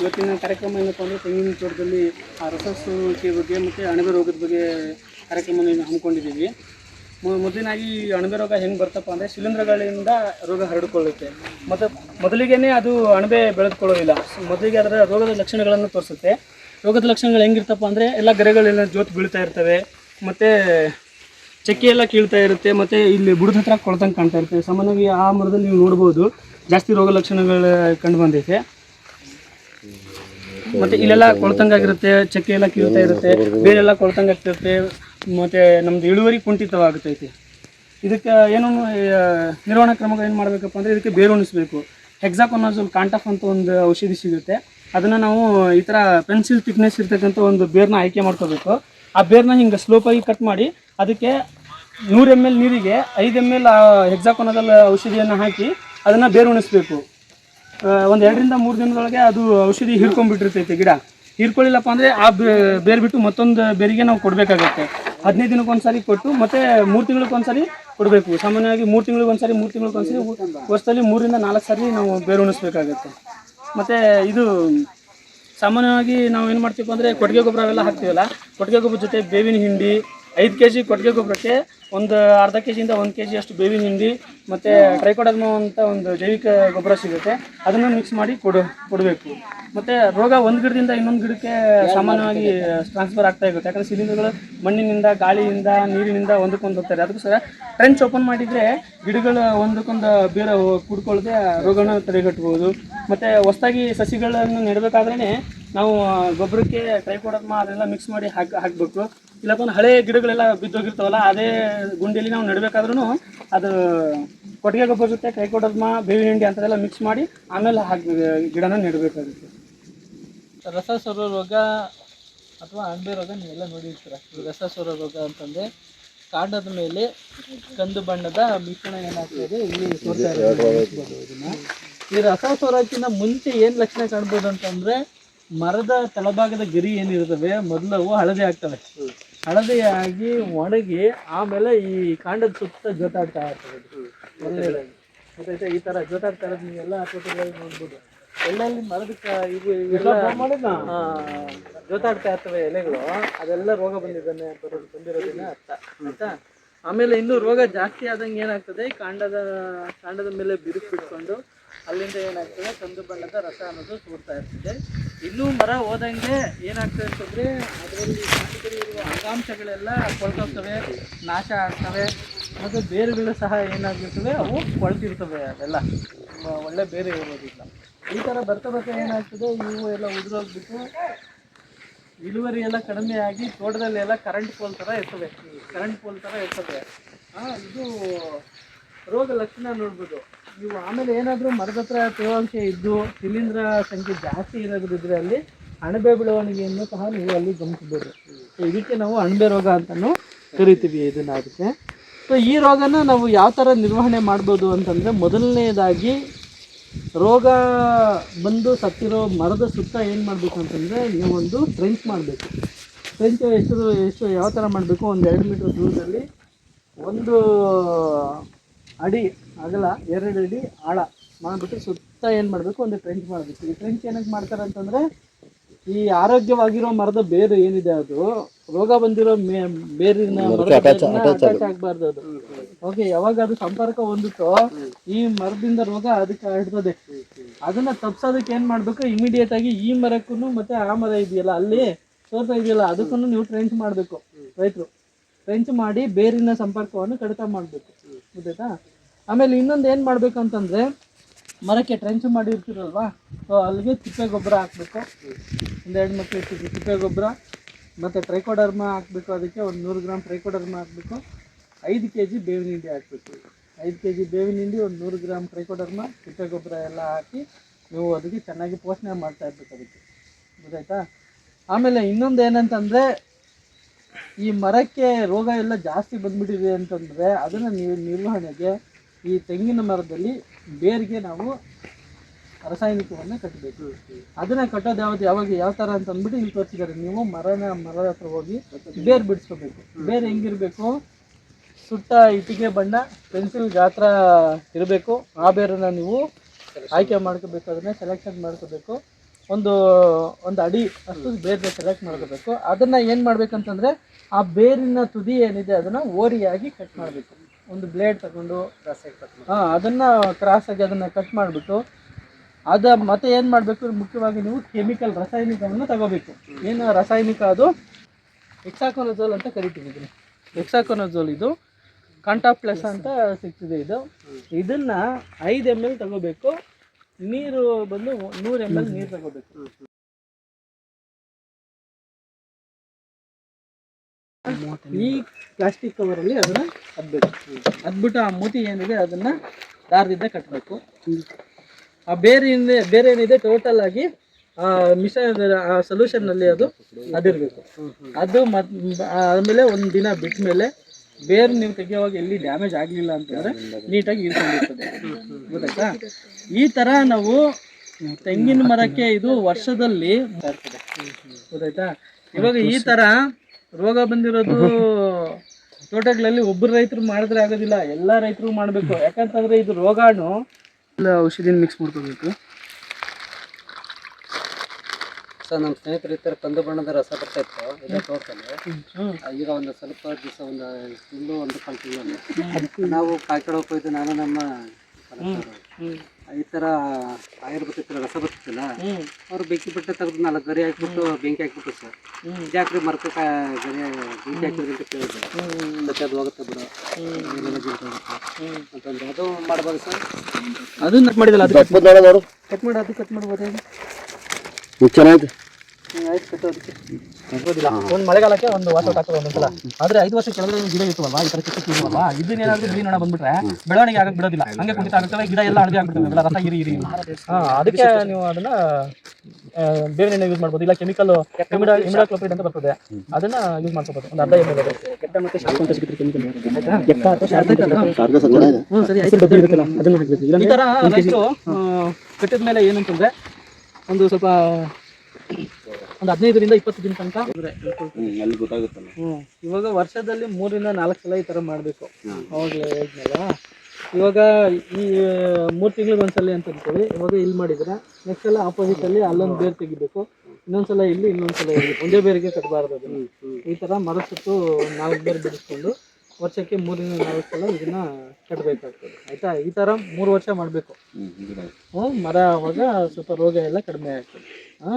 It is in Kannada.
ಇವತ್ತಿನ ಕಾರ್ಯಕ್ರಮ ಏನಪ್ಪ ಅಂದರೆ ತೆಂಗಿನ ತೋಟದಲ್ಲಿ ಆ ರಸಸ್ಸುವಿಕೆ ಬಗ್ಗೆ ಮತ್ತು ಅಣಬೆ ರೋಗದ ಬಗ್ಗೆ ಕಾರ್ಯಕ್ರಮವನ್ನು ಹಮ್ಮಿಕೊಂಡಿದ್ದೀವಿ. ಮೊದಲಿನಾಗಿ ಈ ಅಣಬೆ ರೋಗ ಹೆಂಗೆ ಬರ್ತಪ್ಪ ಅಂದರೆ ಶಿಲೀಂಧ್ರಗಳಿಂದ ರೋಗ ಹರಡಿಕೊಳ್ಳುತ್ತೆ. ಮತ್ತು ಮೊದಲಿಗೆನೇ ಅದು ಅಣಬೆ ಬೆಳೆದುಕೊಳ್ಳೋದಿಲ್ಲ. ಮೊದಲಿಗೆ ಅದರ ರೋಗದ ಲಕ್ಷಣಗಳನ್ನು ತೋರಿಸುತ್ತೆ. ರೋಗದ ಲಕ್ಷಣಗಳು ಹೆಂಗಿರ್ತಪ್ಪ ಅಂದರೆ ಎಲ್ಲ ಗರೆಗಳೆಲ್ಲ ಜೋತು ಬೀಳ್ತಾ ಇರ್ತವೆ. ಮತ್ತು ಚಕ್ಕೆ ಎಲ್ಲ ಕೀಳ್ತಾ ಇರುತ್ತೆ. ಮತ್ತು ಇಲ್ಲಿ ಬುಡದ ಹತ್ರ ಕೊಳ್ತಂಗೆ ಕಾಣ್ತಾ ಇರ್ತವೆ ಸಾಮಾನ್ಯವಾಗಿ ಆ ಮರದಲ್ಲಿ ನೀವು ನೋಡ್ಬೋದು ಜಾಸ್ತಿ ರೋಗ ಲಕ್ಷಣಗಳು ಕಂಡು ಬಂದೈತೆ. ಮತ್ತು ಇಲ್ಲೆಲ್ಲ ಕೊಳ್ತಂಗಾಗಿರುತ್ತೆ ಚಕ್ಕೆ ಎಲ್ಲ ಕೀಳ್ತಾ ಇರುತ್ತೆ ಬೇರೆಲ್ಲ ಕೊಳ್ತಂಗಾಗ್ತಿರುತ್ತೆ ಮತ್ತೆ ನಮ್ದು ಇಳುವರಿ ಕುಂಠಿತವಾಗುತ್ತೈತಿ ಇದಕ್ಕೆ ಏನು ನಿರ್ವಹಣಾ ಕ್ರಮಗಳು ಏನು ಮಾಡಬೇಕಪ್ಪ ಅಂದರೆ ಇದಕ್ಕೆ ಬೇರು ಉಣಿಸ್ಬೇಕು. ಹೆಕ್ಸಾಕೊನಾಜಲ್ ಕಾಂಟಫ್ ಅಂತ ಒಂದು ಔಷಧಿ ಸಿಗುತ್ತೆ. ಅದನ್ನು ನಾವು ಈ ಥರ ಪೆನ್ಸಿಲ್ ಥಿಕ್ನೆಸ್ ಇರ್ತಕ್ಕಂಥ ಒಂದು ಬೇರ್ನ ಆಯ್ಕೆ ಮಾಡ್ಕೋಬೇಕು. ಆ ಬೇರ್ನ ಹಿಂಗೆ ಸ್ಲೋಪಾಗಿ ಕಟ್ ಮಾಡಿ ಅದಕ್ಕೆ ನೂರು ಎಂ ಎಲ್ ನೀರಿಗೆ ಐದು ಎಂ ಎಲ್ ಹೆಕ್ಸಾಕೊನಾಜಲ್ ಔಷಧಿಯನ್ನು ಹಾಕಿ ಅದನ್ನು ಬೇರು ಉಣಿಸ್ಬೇಕು. ಒಂದು ಎರಡರಿಂದ ಮೂರು ದಿನದೊಳಗೆ ಅದು ಔಷಧಿ ಹೀರ್ಕೊಂಡ್ಬಿಟ್ಟಿರ್ತೈತೆ ಗಿಡ. ಹೀರ್ಕೊಳ್ಳಿಲ್ಲಪ್ಪ ಅಂದರೆ ಆ ಬೇರೆ ಬಿಟ್ಟು ಮತ್ತೊಂದು ಬೇರಿಗೆ ನಾವು ಕೊಡಬೇಕಾಗತ್ತೆ. ಹದಿನೈದು ದಿನಕ್ಕೊಂದ್ಸರಿ ಕೊಟ್ಟು ಮತ್ತೆ ಮೂರು ತಿಂಗಳಿಗೊಂದ್ಸರಿ ಕೊಡಬೇಕು. ಸಾಮಾನ್ಯವಾಗಿ ಮೂರು ತಿಂಗಳಿಗೊಂದ್ಸರಿ ಮೂರು ತಿಂಗಳಿಗೊಂದ್ಸರಿ ವರ್ಷದಲ್ಲಿ ಮೂರಿಂದ ನಾಲ್ಕು ಸಾರಿ ನಾವು ಬೇರು ಉಣಿಸ್ಬೇಕಾಗತ್ತೆ. ಮತ್ತು ಇದು ಸಾಮಾನ್ಯವಾಗಿ ನಾವು ಏನು ಮಾಡ್ತೀವಿ ಅಂದರೆ ಕೊಟ್ಟಿಗೆ ಗೊಬ್ಬರ ಅವೆಲ್ಲ ಹಾಕ್ತೀವಲ್ಲ, ಕೊಟ್ಟಿಗೆ ಗೊಬ್ಬರ ಜೊತೆ ಬೇವಿನ ಹಿಂಡಿ ಐದು ಕೆ ಜಿ ಕೊಟ್ಟಿಗೆ ಗೊಬ್ಬರಕ್ಕೆ ಒಂದು ಅರ್ಧ ಕೆ ಜಿಯಿಂದ ಒಂದು ಕೆ ಜಿ ಅಷ್ಟು ಬೇವಿನ ಹಿಂಡಿ ಮತ್ತು ಟ್ರೈಕೋಡರ್ಮ ಅಂತ ಒಂದು ಜೈವಿಕ ಗೊಬ್ಬರ ಸಿಗುತ್ತೆ. ಅದನ್ನು ಮಿಕ್ಸ್ ಮಾಡಿ ಕೊಡು, ಕೊಡಬೇಕು. ಮತ್ತು ರೋಗ ಒಂದು ಗಿಡದಿಂದ ಇನ್ನೊಂದು ಗಿಡಕ್ಕೆ ಸಾಮಾನ್ಯವಾಗಿ ಟ್ರಾನ್ಸ್ಫರ್ ಆಗ್ತಾ ಇರುತ್ತೆ. ಯಾಕಂದರೆ ಸಿಲಿಂಡರ್ಗಳು ಮಣ್ಣಿನಿಂದ, ಗಾಳಿಯಿಂದ, ನೀರಿನಿಂದ ಒಂದಕ್ಕೊಂದು ಹೋಗ್ತಾರೆ. ಅದಕ್ಕೋಸ್ಕರ ಟ್ರೆಂಚ್ ಓಪನ್ ಮಾಡಿದರೆ ಗಿಡಗಳು ಒಂದಕ್ಕೊಂದು ಬೇರೆ ಕುಡ್ಕೊಳ್ಳದೆ ರೋಗನ ತಡೆಗಟ್ಟಬಹುದು ಮತ್ತು ಹೊಸದಾಗಿ ಸಸಿಗಳನ್ನು ನೆಡಬೇಕಾದ್ರೇ ನಾವು ಗೊಬ್ಬರಕ್ಕೆ ಟ್ರೈಕೋಡರ್ಮ ಅದೆಲ್ಲ ಮಿಕ್ಸ್ ಮಾಡಿ ಹಾಕಿ, ಹಾಕಬೇಕು. ಇಲ್ಲಪ್ಪ ಅಂದ್ರೆ ಹಳೆ ಗಿಡಗಳೆಲ್ಲ ಬಿದ್ದೋಗಿರ್ತಾವಲ್ಲ, ಅದೇ ಗುಂಡಿಯಲ್ಲಿ ನಾವು ನೆಡಬೇಕಾದ್ರೂ ಅದು ಕೊಟ್ಟಿಗೆ ಗೊಬ್ಬರ ಜೊತೆ ಟ್ರೈಕೋಡರ್ಮ ಬೇವಿನ ಹಿಂಡಿ ಅಂಥದ್ದೆಲ್ಲ ಮಿಕ್ಸ್ ಮಾಡಿ ಆಮೇಲೆ ಹಾಕಿ, ಗಿಡನ ನೆಡಬೇಕಾಗುತ್ತೆ. ರಸ ಸೊರೋ ರೋಗ ಅಥವಾ ಅಂಬೆ ರೋಗ ನೀವೆಲ್ಲ ನೋಡಿರ್ತೀರ? ರಸ ಸೊರೋ ರೋಗ ಅಂತಂದ್ರೆ ಕಾಂಡದ ಮೇಲೆ ಕಂದು ಬಣ್ಣದ ಮಿಶ್ರಣ ಏನಾಗ್ತದೆ ಇಲ್ಲಿ. ಈ ರಸ ಸೊರೋಕ್ಕಿಂತ ಮುಂಚೆ ಏನು ಲಕ್ಷಣ ಕಾಣ್ಬೋದು ಅಂತಂದ್ರೆ ಮರದ ತಳಭಾಗದ ಗರಿ ಏನಿರ್ತವೆ ಮೊದಲವು ಹಳದಿ ಆಗ್ತವೆ. ಹಳದಿ ಆಗಿ ಒಣಗಿ ಆಮೇಲೆ ಈ ಕಾಂಡದ ಸುತ್ತ ಜೋತಾಡ್ತಾ ಇರ್ತದೆ. ಮೊದಲನೇದಾಗಿ ಈ ತರ ಜೋತಾಡ್ತಾ ಇರೋದು ನೀವೆಲ್ಲ ಫೋಟೋಗಳಲ್ಲಿ ನೋಡ್ಬೋದು. ಎಲ್ಲೆಲ್ಲಿ ಮರದ ಇವು ಜೊತಾಡ್ತಾ ಇರ್ತವೆ ಎಲೆಗಳು. ಅದೆಲ್ಲ ರೋಗ ಬಂದಿದ್ದಾನೆ ಬರೋದು ಬಂದಿರೋದನ್ನ ಅರ್ಥ. ಆಯ್ತಾ? ಆಮೇಲೆ ಇನ್ನು ರೋಗ ಜಾಸ್ತಿ ಆದಂಗೆ ಏನಾಗ್ತದೆ? ಕಾಂಡದ ಕಾಂಡದ ಮೇಲೆ ಬಿರುಕು ಬಿಟ್ಕೊಂಡು ಅಲ್ಲಿಂದ ಏನಾಗ್ತದೆ? ಕಂದು ಬಣ್ಣದ ರಸ ಅನ್ನೋದು ಸೂರ್ತಾ ಇರ್ತದೆ. ಇನ್ನೂ ಮರ ಹೋದಂಗೆ ಏನಾಗ್ತದೆ ಅಂತಂದ್ರೆ ಅದರಲ್ಲಿ ಇರುವ ಅಂಗಾಂಶಗಳೆಲ್ಲ ಕೊಳ್ತೋಗ್ತವೆ, ನಾಶ ಆಗ್ತವೆ, ಮತ್ತು ಬೇರುಗಳು ಸಹ ಏನಾಗಿರ್ತವೆ, ಅವು ಕೊಳ್ತಿರ್ತವೆ ಅದೆಲ್ಲ ತುಂಬ ಒಳ್ಳೆ ಬೇರೆ ಇರೋದಿಲ್ಲ. ಈ ಥರ ಬರ್ತಾ ಬರ್ತಾ ಏನಾಗ್ತದೆ, ಇವು ಎಲ್ಲ ಉದುರೋಗ್ಬಿಟ್ಟು ಇಳುವರಿ ಎಲ್ಲ ಕಡಿಮೆ ಆಗಿ ತೋಟದಲ್ಲಿ ಎಲ್ಲ ಕರೆಂಟ್ ಪೋಲ್ ಥರ ಇರ್ತವೆ. ಕರೆಂಟ್ ಪೋಲ್ ಥರ ಇರ್ತವೆ. ಇದು ರೋಗ ಲಕ್ಷಣ ನೋಡ್ಬೋದು. ನೀವು ಆಮೇಲೆ ಏನಾದರೂ ಮರದ ಹತ್ರ ತೇವಾಂಶ ಇದ್ದು ಶಿಲೀಂಧ್ರ ಸಂಖ್ಯೆ ಜಾಸ್ತಿ ಇರೋದ್ರಿದ್ರೆ ಅಲ್ಲಿ ಅಣಬೆ ಬೆಳವಣಿಗೆಯನ್ನು ಸಹ ನೀವು ಅಲ್ಲಿ ಗಮನಿಸ್ಬೋದು ಸೊ ಇದಕ್ಕೆ ನಾವು ಅಣಬೆ ರೋಗ ಅಂತಲೂ ಕರಿತೀವಿ ಇದನ್ನು ಅದಕ್ಕೆ. ಸೊ ಈ ರೋಗನ ನಾವು ಯಾವ ಥರ ನಿರ್ವಹಣೆ ಮಾಡ್ಬೋದು ಅಂತಂದರೆ ಮೊದಲನೇದಾಗಿ ರೋಗ ಬಂದು ಸತ್ತಿರೋ ಮರದ ಸುತ್ತ ಏನು ಮಾಡಬೇಕು ಅಂತಂದರೆ ನೀವೊಂದು ಟ್ರೆಂಚ್ ಮಾಡಬೇಕು. ಟ್ರೆಂಚ್ ಎಷ್ಟು ಎಷ್ಟು ಯಾವ ಥರ ಮಾಡಬೇಕು? ಒಂದು ಎರಡು ಮೀಟ್ರ್ ದೂರದಲ್ಲಿ ಒಂದು ಅಡಿ ಅಗಲ ಎರಡು ಅಡಿ ಆಳ ಮಾಡಿಬಿಟ್ಟು ಸುತ್ತ ಏನು ಮಾಡಬೇಕು? ಒಂದು ಟ್ರೆಂಚ್ ಮಾಡಬೇಕು. ಈ ಟ್ರೆಂಚ್ ಏನಕ್ಕೆ ಮಾಡ್ತಾರೆ ಅಂತಂದರೆ ಈ ಆರೋಗ್ಯವಾಗಿರೋ ಮರದ ಬೇರು ಏನಿದೆ ಅದು ರೋಗ ಬಂದಿರೋ ಮೇ ಬೇರಿನ ಅಟ್ಯಾಚ್ ಆಗಬಾರ್ದು ಅದು. ಓಕೆ ಯಾವಾಗ ಅದು ಸಂಪರ್ಕ ಹೊಂದುತ್ತೋ ಈ ಮರದಿಂದ ರೋಗ ಅದಕ್ಕೆ ಹರಡ್ತದೆ. ಅದನ್ನ ತಪ್ಸೋದಕ್ಕೆ ಏನ್ ಮಾಡ್ಬೇಕು? ಇಮಿಡಿಯೇಟ್ ಆಗಿ ಈ ಮರಕ್ಕೂ ಮತ್ತೆ ಆ ಮರ ಇದೆಯಲ್ಲ ಅಲ್ಲಿ ತೋರ್ತಾ ಇದೆಯಲ್ಲ ಅದಕ್ಕೂ ನೀವು ಟ್ರೆಂಚ್ ಮಾಡಬೇಕು ರೈತರು. ಟ್ರೆಂಚ್ ಮಾಡಿ ಬೇರಿನ ಸಂಪರ್ಕವನ್ನು ಕಡಿತ ಮಾಡಬೇಕು. ಗೊತ್ತಾಯ್ತಾ ಆಮೇಲೆ ಇನ್ನೊಂದು ಏನು ಮಾಡಬೇಕು ಅಂತಂದರೆ ಮರಕ್ಕೆ ಟ್ರೆಂಚ್ ಮಾಡಿರ್ತೀರಲ್ವಾ? ಸೊ ಅಲ್ಲಿಗೆ ತಿಪ್ಪೆ ಗೊಬ್ಬರ ಹಾಕಬೇಕು. ಒಂದೆರಡು ಮಕ್ಕಳು ತಿಪ್ಪೆ ಗೊಬ್ಬರ. ಮತ್ತು ಟ್ರೈಕೋಡರ್ಮ ಹಾಕಬೇಕು ಅದಕ್ಕೆ, ಒಂದು ನೂರು ಗ್ರಾಮ್ ಟ್ರೈಕೋಡರ್ಮ ಹಾಕಬೇಕು. ಐದು ಕೆ ಜಿ ಬೇವಿನ ಹಿಂಡಿ ಹಾಕಬೇಕು. ಐದು ಕೆ ಜಿ ಬೇವಿನ ಹಿಂಡಿ, ಒಂದು ನೂರು ಗ್ರಾಮ್ ಟ್ರೈಕೋಡರ್ಮ ತಿಪ್ಪೆ ಗೊಬ್ಬರ ಎಲ್ಲ ಹಾಕಿ ನೀವು ಅದಕ್ಕೆ ಚೆನ್ನಾಗಿ ಪೋಷಣೆ ಮಾಡ್ತಾ ಇರ್ಬೇಕು ಅದಕ್ಕೆ. ಗೊತ್ತಾಯ್ತಾ? ಆಮೇಲೆ ಇನ್ನೊಂದು ಏನಂತಂದರೆ, ಈ ಮರಕ್ಕೆ ರೋಗ ಎಲ್ಲ ಜಾಸ್ತಿ ಬಂದುಬಿಟ್ಟಿದೆ ಅಂತಂದರೆ, ಅದನ್ನು ನೀವು ನಿರ್ವಹಣೆಗೆ ಈ ತೆಂಗಿನ ಮರದಲ್ಲಿ ಬೇರಿಗೆ ನಾವು ರಾಸಾಯನಿಕವನ್ನು ಕಟ್ಟಬೇಕು. ಅದನ್ನ ಕಟ್ಟೋದು ಯಾವ್ದು, ಯಾವಾಗ ಯಾವ ಥರ ಅಂತ ಅಂದ್ಬಿಟ್ಟು ಇಲ್ಲಿ ತೋರಿಸಿದ್ದಾರೆ. ನೀವು ಮರನ, ಮರದ ಹತ್ರ ಹೋಗಿ ಬೇರ್ ಬಿಡಿಸ್ಕೋಬೇಕು. ಬೇರ್ ಹೆಂಗಿರಬೇಕು? ಸುಟ್ಟ ಇಟ್ಟಿಗೆ ಬಣ್ಣ, ಪೆನ್ಸಿಲ್ ಗಾತ್ರ ಇರಬೇಕು. ಆ ಬೇರನ್ನ ನೀವು ಆಯ್ಕೆ ಮಾಡ್ಕೋಬೇಕು. ಅದನ್ನ ಸೆಲೆಕ್ಷನ್ ಮಾಡ್ಕೋಬೇಕು. ಒಂದು ಒಂದು ಅಡಿ ಅಷ್ಟು ಬೇರ್ನ ಸೆಲೆಕ್ಟ್ ಮಾಡ್ಕೋಬೇಕು. ಅದನ್ನ ಏನು ಮಾಡ್ಬೇಕಂತಂದ್ರೆ, ಆ ಬೇರಿನ ತುದಿ ಏನಿದೆ, ಅದನ್ನ ಓರಿಯಾಗಿ ಕಟ್ ಮಾಡಬೇಕು. ಒಂದು ಬ್ಲೇಡ್ ತಗೊಂಡು ಹಾಂ ಅದನ್ನ ಕ್ರಾಸ್ ಆಗಿ ಅದನ್ನ ಕಟ್ ಮಾಡಿಬಿಟ್ಟು ಅದ ಮತ್ತೆ ಏನು ಮಾಡಬೇಕು? ಮುಖ್ಯವಾಗಿ ನೀವು ಕೆಮಿಕಲ್ ರಾಸಾಯನಿಕವನ್ನು ತಗೋಬೇಕು. ಏನು ರಾಸಾಯನಿಕ ಅದು? ಎಕ್ಸಾಕೊನಜೋಲ್ ಅಂತ ಕರಿತೀವಿ ಇದನ್ನು ಎಕ್ಸಾಕೊನಜೋಲ್ ಇದು ಕಾಂಟಾಪ್ಲೆಸ್ ಅಂತ ಸಿಗ್ತಿದೆ ಇದು. ಇದನ್ನ ಐದು ಎಂ ಎಲ್ ತಗೋಬೇಕು. ನೀರು ಬಂದು ನೂರು ಎಂ ಎಲ್ ನೀರು ತಗೋಬೇಕು. ಈ ಪ್ಲಾಸ್ಟಿಕ್ ಕವರ್ ಅಲ್ಲಿ ಅದನ್ನ ಅದ್ಬೇಕು ಅದ್ಬಿಟ್ಟು ಆ ಮೂತಿ ಏನಿದೆ ಅದನ್ನ ದಾರದಿಂದ ಕಟ್ಟಬೇಕು ಆ ಬೇರೆ ಏನಿದೆ ಬೇರೆ ಏನಿದೆ ಟೋಟಲ್ ಆಗಿ ಆ ಮಿಷನ್ ಆ ಸೊಲ್ಯೂಷನ್ನಲ್ಲಿ ಅದು ಅದಿರಬೇಕು. ಅದು ಮತ್ ಆಮೇಲೆ ಒಂದು ದಿನ ಬಿಟ್ಟ ಮೇಲೆ ಬೇರೆ ನೀವು ತೆಗೆಯುವಾಗ ಎಲ್ಲಿ ಡ್ಯಾಮೇಜ್ ಆಗಲಿಲ್ಲ ಅಂತಂದ್ರೆ ನೀಟಾಗಿ ಇರ್ಕೊಂಡಿರ್ತದೆ ಗೊತ್ತಾಯ್ತಾ? ಈ ತರ ನಾವು ತೆಂಗಿನ ಮರಕ್ಕೆ ಇದು ವರ್ಷದಲ್ಲಿ ಬರ್ತದೆ ಗೊತ್ತಾಯ್ತಾ? ಇವಾಗ ಈ ತರ ರೋಗ ಬಂದಿರೋದು ತೋಟಗಳಲ್ಲಿ ಒಬ್ಬರು ರೈತರು ಮಾಡಿದ್ರೆ ಆಗೋದಿಲ್ಲ ಎಲ್ಲ ರೈತರು ಮಾಡಬೇಕು. ಯಾಕಂತಂದ್ರೆ ಇದು ರೋಗಾಣು. ಎಲ್ಲ ಔಷಧಿನ ಮಿಕ್ಸ್ ಮಾಡ್ಕೋಬೇಕು. ಸರ್ ನಮ್ಮ ಸ್ನೇಹಿತರು ಈ ಥರ ಕಂದು ಬಣ್ಣದ ರಸ ಬರ್ತಾ ಇತ್ತು. ಇದೇ ತೋಟದಲ್ಲಿ. ಈಗ ಒಂದು ಸ್ವಲ್ಪ ದಿವಸ ಒಂದು ತಿಂಗಳು ಒಂದು ಕಂಟಿನ್ಯೂ ಅದಕ್ಕೆ ನಾವು ಕಾಯ್ಕೊಳಕ್ಕೆ ಹೋಯ್ತು ನಾನು ನಮ್ಮ ಈ ಥರ ಆಯುರ್ ಬರ್ತಿತ್ತು ರಸ ಬರ್ತಿತ್ತಲ್ಲ ಅವ್ರು ಬೆಂಕಿ ಬಟ್ಟೆ ತೆಗೆದು ನಾಲ್ಕು ಗರಿ ಹಾಕ್ಬಿಟ್ಟು ಬೆಂಕಿ ಹಾಕ್ಬಿಟ್ಟು ಸರ್. ಜಾಕ್ರಿ ಮರಕ್ಕೆ ಕಾ ಗರಿ ಬೆಂಕಿ ಹಾಕಿದ್ರೆ ಅಂತ ಕೇಳಿದ್ರು. ಮತ್ತೆ ಅದು ಹೋಗುತ್ತೆ ಬಿಡು. ಅಂತಂದ್ರೆ ಅದು ಮಾಡ್ಬೋದು ಸರ್. ಅದನ್ನ ಕಟ್ ಮಾಡಿದಲ್ಲ ಅದು ಕಟ್ ಮಾಡಿ ಅದು ಕಟ್ ಮಾಡ್ಬೋದು ಚೆನ್ನಾಗಿದೆ. ಒಂದು ಮಳೆಗಾಲಕ್ಕೆ ಒಂದು ವಾಸ ಆಗ್ತದೆ ಒಂದೊಂದ್ಸಲ ಆದ್ರೆ ಐದು ವರ್ಷ ಕೆಳಗಡೆ ಗಿಡ ಇರ್ತವಲ್ವಾ? ಈ ತರ ಚಿಕ್ಕ ಇದನ್ನ ಏನಾದ್ರೂ ಬಿಳಿ ನೊಣ ಬಂದ್ಬಿಟ್ರೆ ಬೆಳವಣಿಗೆ ಆಗಕ್ ಬಿಡೋದಿಲ್ಲ. ಹಂಗೆ ಕುಣಿತ ಆಗುತ್ತವೆ ಗಿಡ ಎಲ್ಲ ಹಳದಿ ಆಗ್ಬಿಡ್ತವೆ ಎಲ್ಲ ರಸ ಇರಿ ಇರಿ ಹಾ ಅದಕ್ಕೆ ನೀವು ಅದನ್ನ ಬೇರೆ ಬೇವಿನ ಎಣ್ಣೆ ಯೂಸ್ ಮಾಡ್ಬೋದು. ಇಲ್ಲ ಕೆಮಿಕಲ್ ಇಮಿಡಾ ಅಂತ ಬರ್ತದೆ. ಅದನ್ನ ಯೂಸ್ ಮಾಡ್ಕೋಬಹುದು ಒಂದು ಅರ್ಧ ಎಂ ಎಲ್ ಕೆಟ್ಟ ಮತ್ತೆ ಶಾರ್ಪ್ ಅಂತ ಸಿಗುತ್ತೆ ಕೆಮಿಕಲ್ ಕೆಟ್ಟ ಅಥವಾ ಶಾರ್ಪ್ ಅಂತ ಹ್ಮ್ ಸರಿ ಆಯ್ತು. ಡಬ್ಬಿ ಇರುತ್ತಲ್ಲ ಅದನ್ನ ಹಾಕ್ಬೇಕು ಈ ತರ ರೈತರು ಕಟ್ಟಿದ ಮೇಲೆ ಏನಂತಂದ್ರೆ ಒಂದು ಸ್ವಲ್ಪ ಒಂದು ಹದಿನೈದರಿಂದ ಇಪ್ಪತ್ತು ದಿನ ತನಕ. ಅಲ್ಲಿ ಗೊತ್ತಾಗುತ್ತಲ್ಲ. ಹ್ಮ್. ಇವಾಗ ವರ್ಷದಲ್ಲಿ ಮೂರಿಂದ ನಾಲ್ಕು ಸಲ ಈ ತರ ಮಾಡ್ಬೇಕು. ಅವಾಗಲೇ ಹೇಳಿದ್ನಲ್ಲ. ಇವಾಗ ಈ ಮೂರು ತಿಂಗಳಿಗೆ ಒಂದ್ಸಲ ಅಂತ ಅನ್ಕೊಳ್ಳಿ ಇವಾಗ ಇಲ್ಲಿ ಮಾಡಿದ್ರೆ ನೆಕ್ಸ್ಟ್ ಸಲ ಆಪೋಸಿಟ್ ಅಲ್ಲಿ ಅಲ್ಲೊಂದು ಬೇರ್ ತೆಗಿಬೇಕು. ಇನ್ನೊಂದ್ಸಲ ಇಲ್ಲಿ ಇನ್ನೊಂದ್ಸಲ ಇಲ್ಲಿ. ಒಂದೇ ಬೇರಿಗೆ ಕಟ್ಟಬಾರ್ದು ಅದನ್ನ. ಈ ತರ ಮರ ಸುತ್ತು ನಾಲ್ಕು ಬೇರ್ ಬಿಡಿಸ್ಕೊಂಡು ವರ್ಷಕ್ಕೆ ಮೂರಿಂದ ನಾಲ್ಕು ಸಲ ಇದನ್ನ ಕಟ್ಟಬೇಕಾಗ್ತದೆ ಆಯ್ತಾ? ಈ ತರ ಮೂರು ವರ್ಷ ಮಾಡಬೇಕು. ಮರ ಅವಾಗ ಸ್ವಲ್ಪ ರೋಗ ಎಲ್ಲ ಕಡಿಮೆ ಆಗ್ತದೆ. ಹಾ?